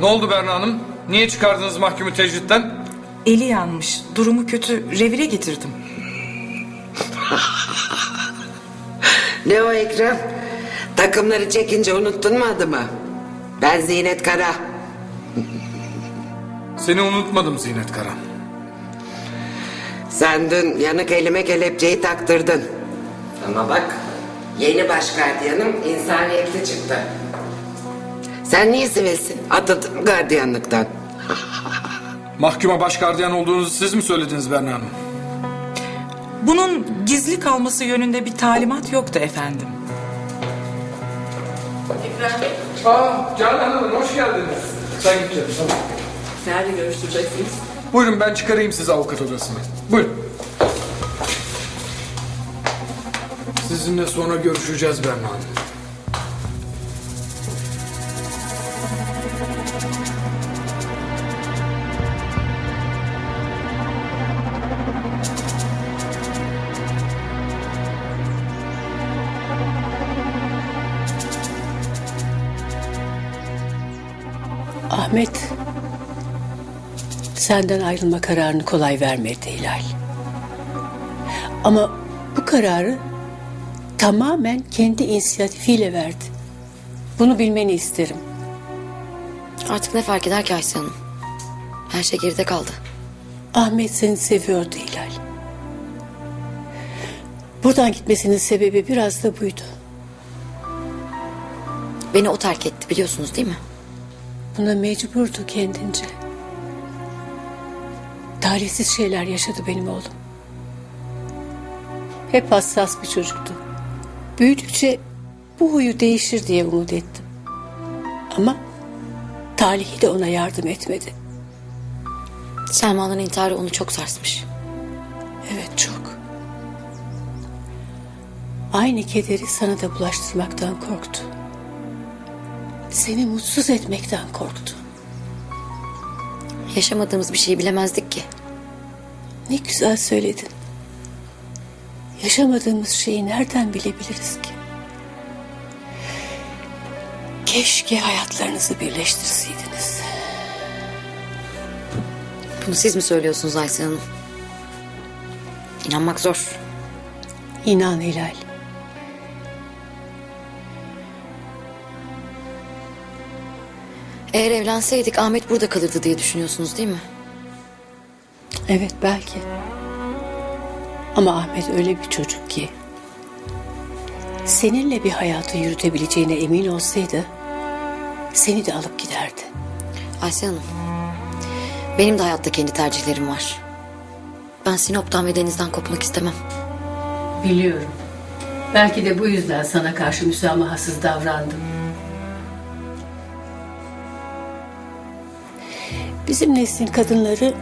Ne oldu Berna Hanım? Niye çıkardınız mahkumu tecritten? Eli yanmış. Durumu kötü. Revire getirdim. Ne o Ekrem? Takımları çekince unuttun mu adımı? Ben Zinet Kara. Seni unutmadım Zinet Kara. Sen dün yanık elime kelepçeyi taktırdın. Ama bak yeni baş gardiyanım insaniyetli çıktı. Sen niye sivilsin? Atıldım gardiyanlıktan. Mahkuma baş gardiyan olduğunuzu siz mi söylediniz Berna Hanım? Bunun gizli kalması yönünde bir talimat yoktu efendim. Aa Canan Hanım hoş geldiniz. Sen git canım tamam. Nerede görüştüreceksiniz? Buyurun ben çıkarayım sizi avukat odasına. Buyurun. Sizinle sonra görüşeceğiz Berna Hanım. Senden ayrılma kararını kolay vermedi Hilal. Ama bu kararı tamamen kendi inisiyatifiyle verdi. Bunu bilmeni isterim. Artık ne fark eder ki Ayşe Hanım? Her şey geride kaldı. Ahmet seni seviyordu Hilal. Buradan gitmesinin sebebi biraz da buydu. Beni o terk etti biliyorsunuz değil mi? Buna mecburdu kendince. Talihsiz şeyler yaşadı benim oğlum. Hep hassas bir çocuktu. Büyüdükçe bu huyu değişir diye umut ettim. Ama talihi de ona yardım etmedi. Selma'nın intiharı onu çok sarsmış. Evet çok. Aynı kederi sana da bulaştırmaktan korktu. Seni mutsuz etmekten korktu. Yaşamadığımız bir şeyi bilemezdik ki. Ne güzel söyledin. Yaşamadığımız şeyi nereden bilebiliriz ki? Keşke hayatlarınızı birleştirseydiniz. Bunu siz mi söylüyorsunuz Ayşe Hanım? İnanmak zor. İnan Hilal. Eğer evlenseydik Ahmet burada kalırdı diye düşünüyorsunuz değil mi? Evet belki. Ama Ahmet öyle bir çocuk ki... ...seninle bir hayatı yürütebileceğine emin olsaydı... ...seni de alıp giderdi. Ayşe Hanım. Benim de hayatta kendi tercihlerim var. Ben Sinop'tan ve denizden kopmak istemem. Biliyorum. Belki de bu yüzden sana karşı müsamahasız davrandım. Bizim neslin kadınları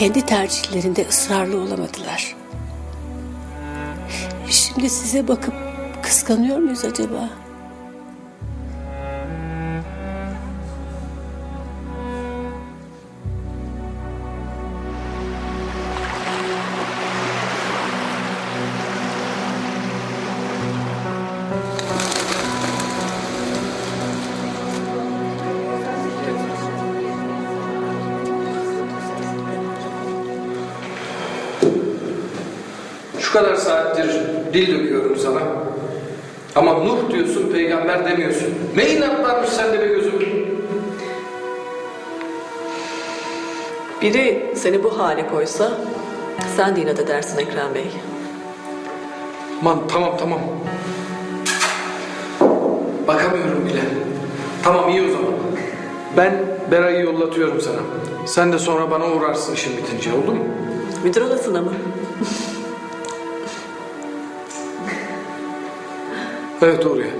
kendi tercihlerinde ısrarlı olamadılar. Şimdi size bakıp kıskanıyor muyuz acaba? Kadar saattir dil döküyorum sana. Ama Nuh diyorsun, peygamber demiyorsun. Ne inatlarmış sende be gözüm. Biri seni bu hale koysa sen de inat edersin Ekrem Bey. Aman tamam tamam. Bakamıyorum bile. Tamam iyi o zaman. Ben Beray'ı yollatıyorum sana. Sen de sonra bana uğrarsın işin bitince oldu mu? Müdür odasına mı? Evet oraya.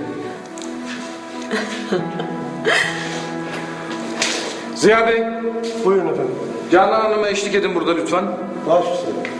Ziya Bey, Buyurun efendim. Canan Hanım'a eşlik edin burada lütfen. Baş üstüne.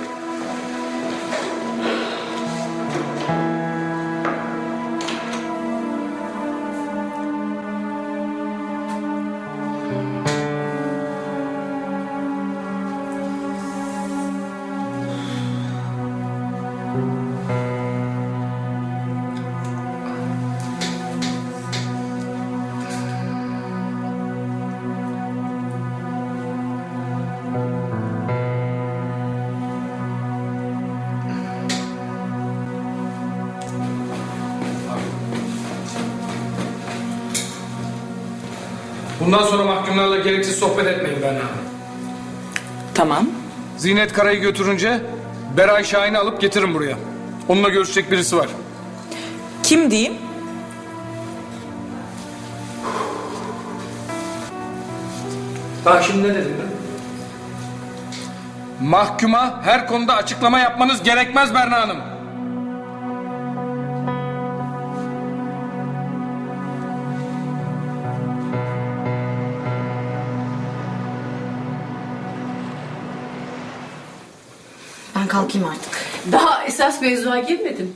Bundan sonra mahkumlarla gereksiz sohbet etmeyin Berna Hanım. Tamam. Zinet Kara'yı götürünce Beray Şahin'i alıp getirin buraya. Onunla görüşecek birisi var. Kim diyeyim? Daha şimdi ne dedim ben? Mahkuma her konuda açıklama yapmanız gerekmez Berna Hanım. Kalkayım artık. Daha esas mevzuya girmedim.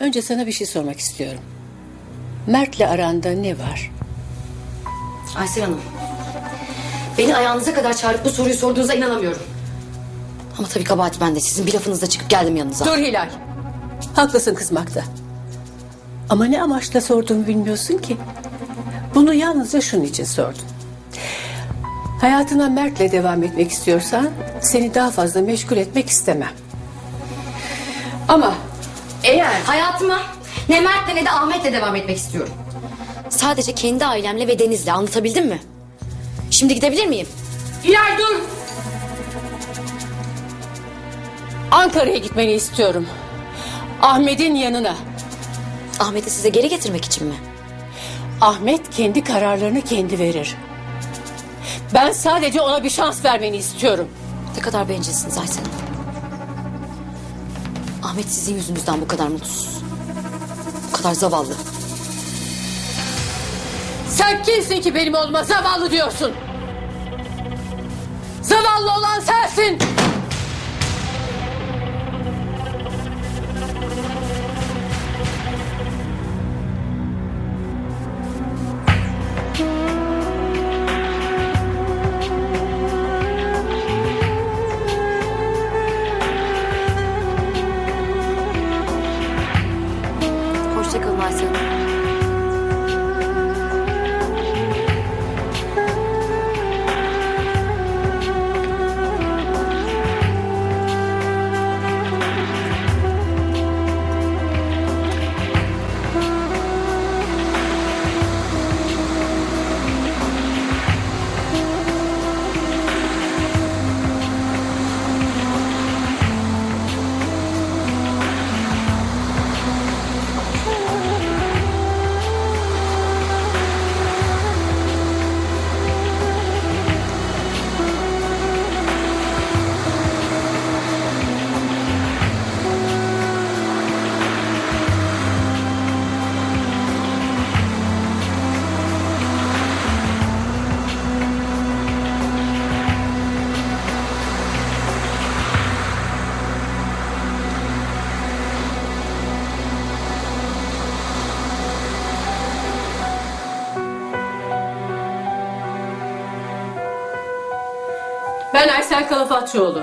Önce sana bir şey sormak istiyorum. Mert'le aranda ne var? Aysel Hanım. Beni ayağınıza kadar çağırıp bu soruyu sorduğunuza inanamıyorum. Ama tabii kabahat bende. Sizin bir lafınızda çıkıp geldim yanınıza. Dur Hilal. Haklısın kızmakta. Ama ne amaçla sorduğumu bilmiyorsun ki. Bunu yalnızca şunun için sordum. Hayatına Mert'le devam etmek istiyorsan seni daha fazla meşgul etmek istemem. Ama eğer Hayatıma ne Mert'le ne de Ahmet'le devam etmek istiyorum. Sadece kendi ailemle ve Deniz'le anlatabildim mi? Şimdi gidebilir miyim? Hilal dur! Ankara'ya gitmeni istiyorum. Ahmet'in yanına. Ahmet'i size geri getirmek için mi? Ahmet kendi kararlarını kendi verir. Ben sadece ona bir şans vermeni istiyorum. Ne kadar bencilsiniz Aysel Hanım. Ahmet sizin yüzünüzden bu kadar mutsuz. Bu kadar zavallı. Sen kimsin ki benim oğluma zavallı diyorsun? Ben Aysel Kalafatçıoğlu.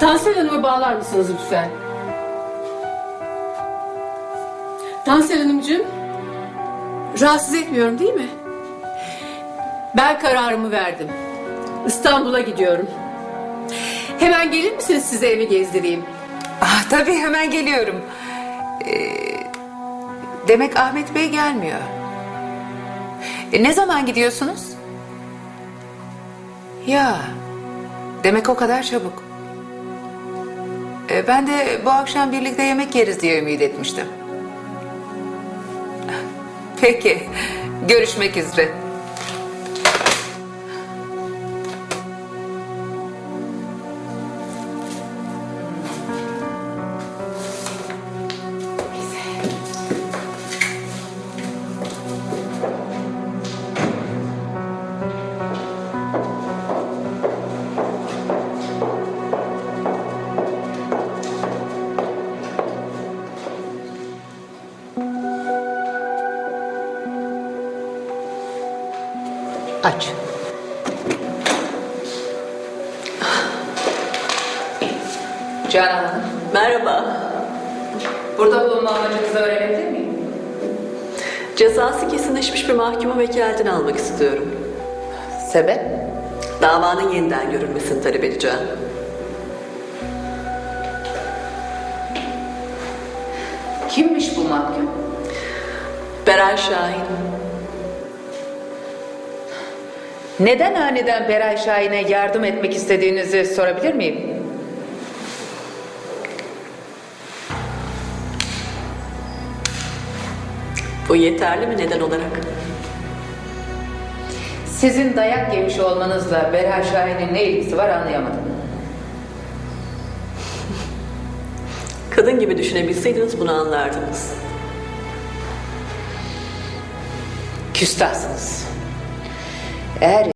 Tansel Hanım'ı bağlar mısınız lütfen? Tansel Hanımcığım, rahatsız etmiyorum değil mi? Ben kararımı verdim. İstanbul'a gidiyorum. Hemen gelir misiniz size evi gezdireyim? Ah, tabii hemen geliyorum. Ee, demek Ahmet Bey gelmiyor. E, ne zaman gidiyorsunuz? Ya, demek o kadar çabuk. E, ben de bu akşam birlikte yemek yeriz diye ümit etmiştim. Peki, görüşmek üzere. Aç. Canan Hanım, Merhaba. burada bulunma amacınızı öğrenebilir miyim? Cezası kesinleşmiş bir mahkumu vekaletini almak istiyorum. Sebep? Davanın yeniden görülmesini talep edeceğim. Kimmiş bu mahkum? Beray Şahin. Neden aniden Beray Şahin'e yardım etmek istediğinizi sorabilir miyim? Bu yeterli mi neden olarak? Sizin dayak yemiş olmanızla Beray Şahin'in ne ilgisi var anlayamadım. Kadın gibi düşünebilseydiniz bunu anlardınız. Küstahsınız. Eğer